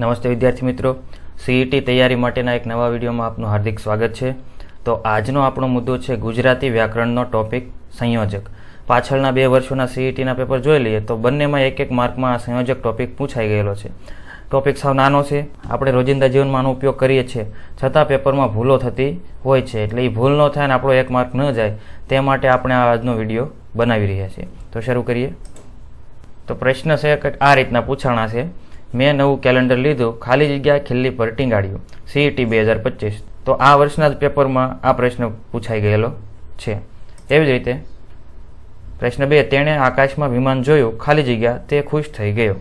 નમસ્તે વિદ્યાર્થી મિત્રો. સીઈટી તૈયારી માટેના એક નવા વિડીયોમાં આપનું હાર્દિક સ્વાગત છે. તો આજનો આપણો મુદ્દો છે ગુજરાતી વ્યાકરણનો ટોપિક સંયોજક. પાછળના બે વર્ષોના સીઈટીના પેપર જોઈ લઈએ તો બંનેમાં એક એક માર્કમાં આ સંયોજક ટોપિક પૂછાઈ ગયેલો છે. ટોપિક સાવ નાનો છે. આપણે રોજિંદા જીવનમાં આનો ઉપયોગ કરીએ છીએ. છતાં પેપરમાં ભૂલો થતી હોય છે. એટલે એ ભૂલ ન થાય ને આપણો એક માર્ક ન જાય તે માટે આપણે આ આજનો વીડિયો બનાવી રહ્યા છીએ. તો શરૂ કરીએ. તો પ્રશ્ન છે આ રીતના પૂછાણા છે. મેં નવું કેલેન્ડર લીધું, ખાલી જગ્યા ખિલ્લી પર ટીંગાડ્યું. સીઈટી બે હજાર પચીસ. તો આ વર્ષના જ પેપરમાં આ પ્રશ્ન પૂછાઈ ગયેલો છે. એવી જ રીતે, પ્રશ્ન બે, તેણે આકાશમાં વિમાન જોયું, ખાલી જગ્યા, તે ખુશ થઈ ગયો.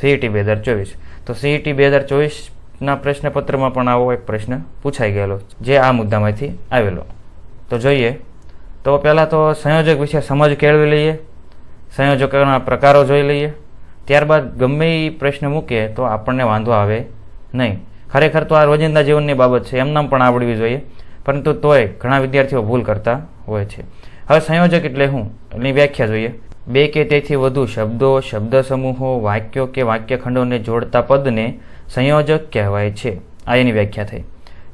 સીઈટી બે હજાર ચોવીસ. તો સીઈટી બે હજાર ચોવીસના પ્રશ્નપત્રમાં પણ આવો એક પ્રશ્ન પૂછાઈ ગયેલો, જે આ મુદ્દામાંથી આવેલો. તો જોઈએ, તો પહેલાં તો સંયોજક વિશે સમજ કેળવી લઈએ. સંયોજકોના પ્રકારો જોઈ લઈએ. ત્યારબાદ ગમે એ પ્રશ્ન મૂકીએ તો આપણને વાંધો આવે નહીં. ખરેખર તો આ રોજિંદા જીવનની બાબત છે, એમનામ પણ આવડવી જોઈએ. પરંતુ તોય ઘણા વિદ્યાર્થીઓ ભૂલ કરતા હોય છે. હવે સંયોજક એટલે હું? એની વ્યાખ્યા જોઈએ. બે કે તેથી વધુ શબ્દો, શબ્દ સમૂહો, વાક્યો કે વાક્યખંડોને જોડતા પદને સંયોજક કહેવાય છે. આ એની વ્યાખ્યા થઈ.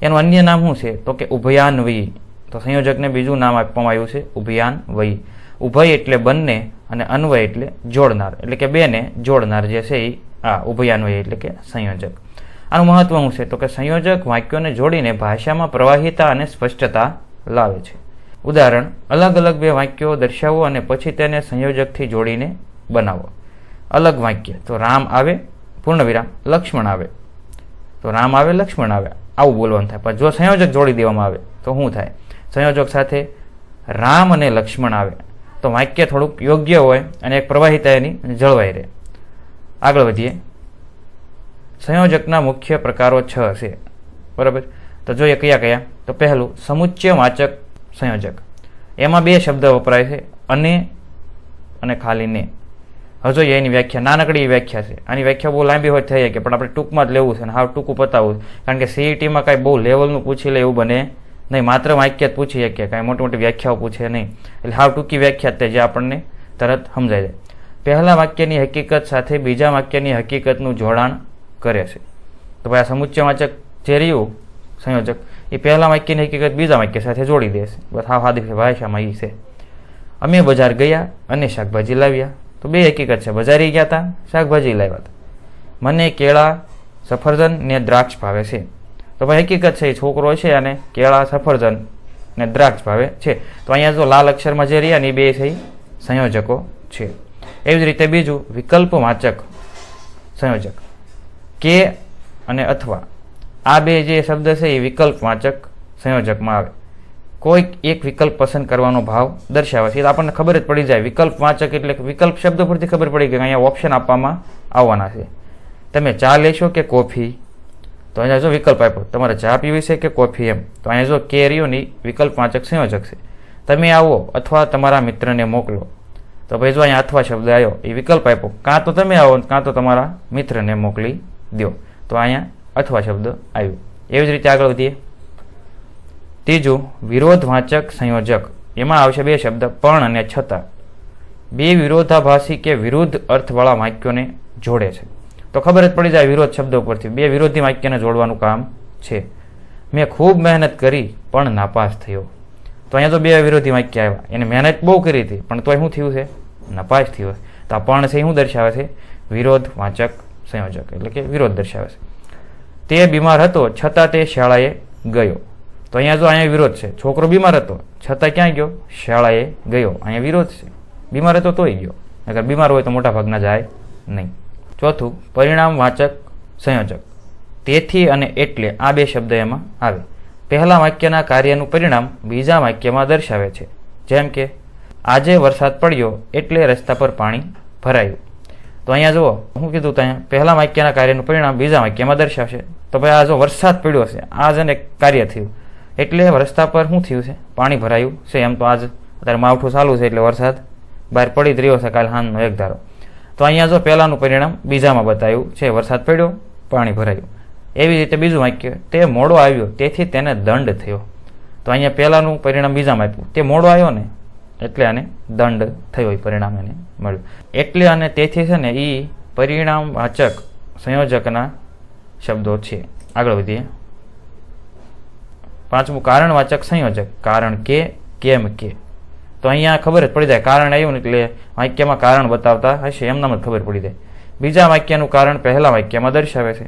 એનું અન્ય નામ શું છે? તો કે ઉભયાન્વયી તો સંયોજકને બીજું નામ આપવામાં આવ્યું છે ઉભયાન્વયી ઉભય એટલે બંને અને અન્વય એટલે જોડનાર. એટલે કે બેને જોડનાર જે છે એ આ ઉભયાન્વય એટલે કે સંયોજક. આનું મહત્વ શું છે? તો કે સંયોજક વાક્યોને જોડીને ભાષામાં પ્રવાહિતા અને સ્પષ્ટતા લાવે છે. ઉદાહરણ, અલગ અલગ બે વાક્યો દર્શાવો અને પછી તેને સંયોજકથી જોડીને બનાવો. અલગ વાક્ય, તો રામ આવે, પૂર્ણવિરામ, લક્ષ્મણ આવે. તો રામ આવે, લક્ષ્મણ આવે. આવું બોલવાનું થાય. પણ જો સંયોજક જોડી દેવામાં આવે, તો શું થાય? સંયોજક સાથે રામ અને લક્ષ્મણ આવે. તો વાક્ય થોડુંક યોગ્ય હોય અને એક પ્રવાહિતા એની જળવાઈ રહે. આગળ વધીએ. સંયોજકના મુખ્ય પ્રકારો છ છે. બરાબર? તો જોઈએ કયા કયા. તો પહેલું સમુચ્ચય વાચક સંયોજક. એમાં બે શબ્દ વપરાય છે, અને અને ખાલી ને. હવે એની વ્યાખ્યા. નાનકડી વ્યાખ્યા છે. આની વ્યાખ્યા બહુ લાંબી હોય થઈ કે પણ આપણે ટૂંકમાં જ લેવું છે અને હાવ ટૂંકું પતાવવું કારણ કે સીઈટીમાં કાંઈ બહુ લેવલનું પૂછી લે એવું બને નહીં, માત્ર વાક્ય જ પૂછી શકીએ, કાંઈ મોટી મોટી વ્યાખ્યાઓ પૂછે નહીં. એટલે હાવ ટૂંકી વ્યાખ્યા તે જે આપણને તરત સમજાય જાય પહેલા વાક્યની હકીકત સાથે બીજા વાક્યની હકીકતનું જોડાણ કરે છે. તો ભાઈ આ સમુચ્ચય વાચક જે રહ્યું, સંયોજક, એ પહેલા વાક્યની હકીકત બીજા વાક્ય સાથે જોડી દેશે બસ હાવ સાદી ભાષામાં એ છે. અમે બજાર ગયા અને શાકભાજી લાવ્યા. તો બે હકીકત છે, બજારી ગયા હતા શાકભાજી લાવ્યા હતા મને કેળા, સફરજન ને દ્રાક્ષ ભાવે છે. તો ભાઈ હકીકત છે, એ છોકરો છે અને કેળા સફરજન ને દ્રાક્ષ ભાવે છે. તો અહીંયા જો લાલ અક્ષરમાં જે રહ્યા ને એ બે છે સંયોજકો છે. એવી જ રીતે બીજું વિકલ્પ વાચક સંયોજક. કે અને અથવા. આ બે જે શબ્દ છે, એ વિકલ્પ વાચક સંયોજકમાં આવે. કોઈક એક વિકલ્પ પસંદ કરવાનો ભાવ દર્શાવે છે. એ આપણને ખબર જ પડી જાય. વિકલ્પ વાચક એટલે વિકલ્પ શબ્દ પરથી ખબર પડી કે અહીંયા ઓપ્શન આપવામાં આવવાના છે. તમે ચા લેશો કે કોફી તો અહીંયા જો વિકલ્પ આપ્યો. તમારે ચા પીવી છે કે કોફી એમ? તો અહીંયા જો કેરીઓની વિકલ્પ વાચક સંયોજક છે તમે આવો અથવા તમારા મિત્રને મોકલો. તો ભાઈ જો અહીંયા અથવા શબ્દ આવ્યો એ વિકલ્પ આપ્યો. કાં તો તમે આવો કાં તો તમારા મિત્રને મોકલી દો તો અહીંયા અથવા શબ્દ આવ્યો. એવી જ રીતે આગળ વધીએ. ત્રીજું, વિરોધવાચક સંયોજક. એમાં આવશે બે શબ્દ, પણ અને છતાં. બે વિરોધાભાસી કે વિરુદ્ધ અર્થવાળા વાક્યોને જોડે છે. તો ખબર જ પડી જાય વિરોધ શબ્દો પરથી બે વિરોધી વાક્યને જોડવાનું કામ છે. મેં ખૂબ મહેનત કરી, પણ નાપાસ થયો. તો અહીંયા તો બે વિરોધી વાક્ય આવ્યા. એને મહેનત બહુ કરી હતી, પણ તોય શું થયું છે? નાપાસ થયો. તો આ પણ છે શું દર્શાવે છે? વિરોધ વાચક સંયોજક, એટલે કે વિરોધ દર્શાવે છે. તે બીમાર હતો, છતાં તે શાળાએ ગયો. તો અહીંયા જો અહીંયા વિરોધ છે. છોકરો બીમાર હતો, છતાં ક્યાં ગયો? શાળાએ ગયો. અહીંયા વિરોધ છે. બીમાર હતો તોય ગયો. અગર બીમાર હોય તો મોટા ભાગના જાય નહીં. ચોથું પરિણામ વાચક સંયોજક. તેથી અને એટલે આ બે શબ્દ એમાં આવે. પહેલા વાક્યના કાર્યનું પરિણામ બીજા વાક્યમાં દર્શાવે છે. જેમ કે, આજે વરસાદ પડ્યો એટલે રસ્તા પર પાણી ભરાયું. તો અહીંયા જુઓ, હું કીધું તો અહીંયા પહેલા વાક્યના કાર્યનું પરિણામ બીજા વાક્યમાં દર્શાવશે. તો ભાઈ આ જો વરસાદ પડ્યો છે આ જ એને કાર્ય થયું. એટલે રસ્તા પર શું થયું છે? પાણી ભરાયું છે એમ તો આજ અત્યારે માવઠું ચાલુ છે એટલે વરસાદ બહાર પડી જ રહ્યો છે કાલ હાનનો એક ધારો. તો અહીંયા જો પહેલાંનું પરિણામ બીજામાં બતાવ્યું છે, વરસાદ પડ્યો, પાણી ભરાયું. એવી રીતે બીજું વાક્ય, તે મોડો આવ્યો, તેથી તેને દંડ થયો. તો અહીંયા પહેલાંનું પરિણામ બીજામાં આપ્યું. તે મોડો આવ્યો ને, એટલે આને દંડ થયો એ પરિણામ એને મળ્યું. એટલે અને તેથી છે ને એ પરિણામ વાચક સંયોજકના શબ્દો છે. આગળ વધીએ. પાંચમું કારણવાચક સંયોજક, કારણ કે, કેમ કે. તો અહીંયા ખબર જ પડી જાય કારણ આવ્યું ને એટલે વાક્યમાં કારણ બતાવતા હશે, એમનામ ખબર પડી જાય. બીજા વાક્યનું કારણ પહેલા વાક્યમાં દર્શાવે છે.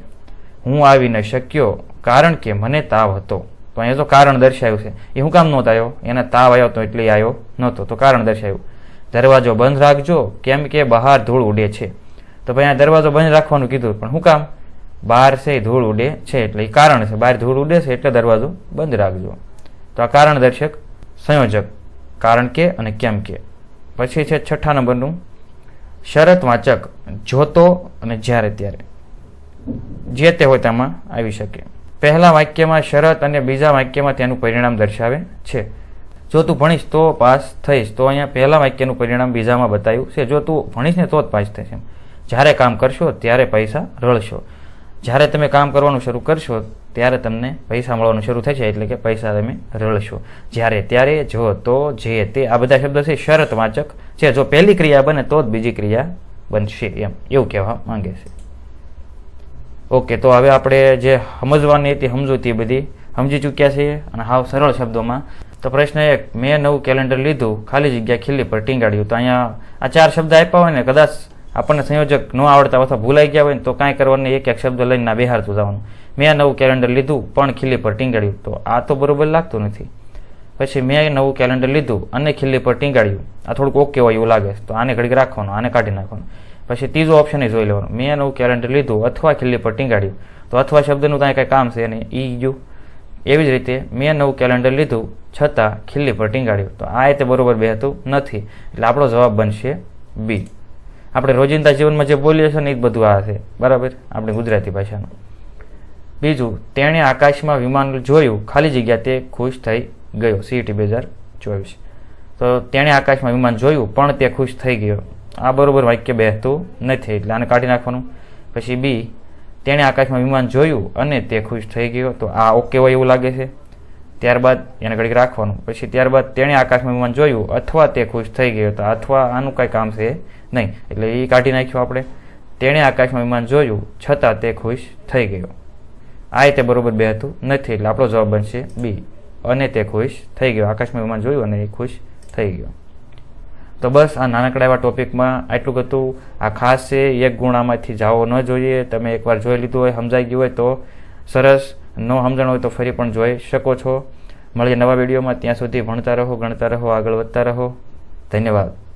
હું આવી ન શક્યો, કારણ કે મને તાવ હતો. તો અહીંયા તો કારણ દર્શાવ્યું છે, એ હું કામ નહોતો આવ્યો? એને તાવ આવ્યો હતો એટલે આવ્યો નહોતો, તો કારણ દર્શાવ્યું. દરવાજો બંધ રાખજો, કેમ કે બહાર ધૂળ ઉડે છે. તો ભાઈ આ દરવાજો બંધ રાખવાનું કીધું, પણ શું કામ? બહાર છે એ ધૂળ ઉડે છે, એટલે એ કારણ છે. બહાર ધૂળ ઉડે છે, એટલે દરવાજો બંધ રાખજો. તો આ કારણ દર્શક, સંયોજક. કારણ કે અને કેમ કે. પછી છે છઠ્ઠા નંબરનું. શરત વાચક જોતો અને જ્યારે ત્યારે. જે તે હોય તેમાં આવી શકે. પહેલા વાક્યમાં શરત અને બીજા વાક્યમાં તેનું પરિણામ દર્શાવે છે. જો તું ભણીશ તો પાસ થઈશ. તો અહીંયા પહેલા વાક્યનું પરિણામ બીજામાં બતાવ્યું છે. જો તું ભણીશ ને તો જ પાસ થઈશ એમ. જ્યારે કામ કરશો ત્યારે પૈસા રળશો. જ્યારે તમે કામ કરવાનું શરૂ કરશો, ત્યારે તમને પૈસા મળવાનું શરૂ થશે એટલે કે પૈસા તમે રળશો. જ્યારે, ત્યારે જો, તો, જે, તે, આ બધા શબ્દ છે શરત વાચક. છે જો પહેલી ક્રિયા બને, તો જ બીજી ક્રિયા બનશે, એમ, એવું કહેવા માંગે છે. ઓકે, તો હવે આપણે જે સમજવાની હતી, સમજૂતી બધી સમજી ચૂક્યા છીએ, અને હાવ સરળ શબ્દોમાં. તો પ્રશ્ન એક, મેં નવું કેલેન્ડર લીધું, ખાલી જગ્યા ખીલી પર ટીંગાડ્યું. તો અહીંયા આ ચાર શબ્દ આપ્યા હોય ને, કદાચ આપણને સંયોજક ન આવડતા અથવા ભૂલાઈ ગયા હોય તો કાંઈ કરવાની એક એક શબ્દ લઈને ના બેહારતું જવાનું. મેં નવું કેલેન્ડર લીધું, પણ ખીલ્લી પર ટીંગાડ્યું. તો આ તો બરોબર લાગતું નથી. પછી મેં નવું કેલેન્ડર લીધું અને ખીલી પર ટીંગાડ્યું. આ થોડુંક ઓકે હોય એવું લાગે. તો આને ઘડીક રાખવાનું, આને કાઢી નાખવાનું. પછી ત્રીજો ઓપ્શન એ જોઈ લેવાનું. મેં નવું કેલેન્ડર લીધું અથવા ખીલ્લી પર ટીંગાડ્યું. તો અથવા શબ્દનું કાંઈ કાંઈ કામ છે નહીં. ઈ ગયું એવી જ રીતે મેં નવું કેલેન્ડર લીધું, છતાં ખીલી પર ટીંગાડ્યું. તો આ રીતે બરોબર બેહતું નથી. એટલે આપણો જવાબ બનશે બી. આપણે રોજિંદા જીવનમાં જે બોલીએ છીએ ને એ જ બધું આ છે. બરાબર? આપણી ગુજરાતી ભાષાનું. બીજું, તેણે આકાશમાં વિમાન જોયું, ખાલી જગ્યા તે ખુશ થઈ ગયો સીઈટી બે હજાર ચોવીસ. તો તેણે આકાશમાં વિમાન જોયું, પણ તે ખુશ થઈ ગયો. આ બરોબર વાક્ય બેહતું નથી, એટલે આને કાઢી નાખવાનું. પછી બી, તેણે આકાશમાં વિમાન જોયું અને તે ખુશ થઈ ગયો. તો આ ઓકે હોય એવું લાગે છે? ત્યારબાદ એને ઘડીક રાખવાનું. પછી ત્યારબાદ તેણે આકાશમાં વિમાન જોયું, અથવા તે ખુશ થઈ ગયો તો અથવા આનું કાંઈ કામ છે નહીં. એટલે એ કાઢી નાખ્યું આપણે. તેણે આકાશમાં વિમાન જોયું, છતાં તે ખુશ થઈ ગયો. આ રીતે બરોબર બે હતું. નથી, એટલે આપણો જવાબ બનશે બી. અને તે ખુશ થઈ ગયો. આકાશમાં વિમાન જોયું અને એ ખુશ થઈ ગયો. તો બસ, આ નાનકડા એવા ટોપિકમાં આટલું હતું. આ ખાસ છે, એક ગુણામાંથી જાવો ન જોઈએ. તમે એકવાર જોઈ લીધું હોય, સમજાઈ ગયું હોય તો સરસ. ન સમજણ હોય તો ફરી પણ જોઈ શકો છો. મળીએ નવા વિડીયોમાં. ત્યાં સુધી ભણતા રહો, ગણતા રહો, આગળ વધતા રહો. ધન્યવાદ.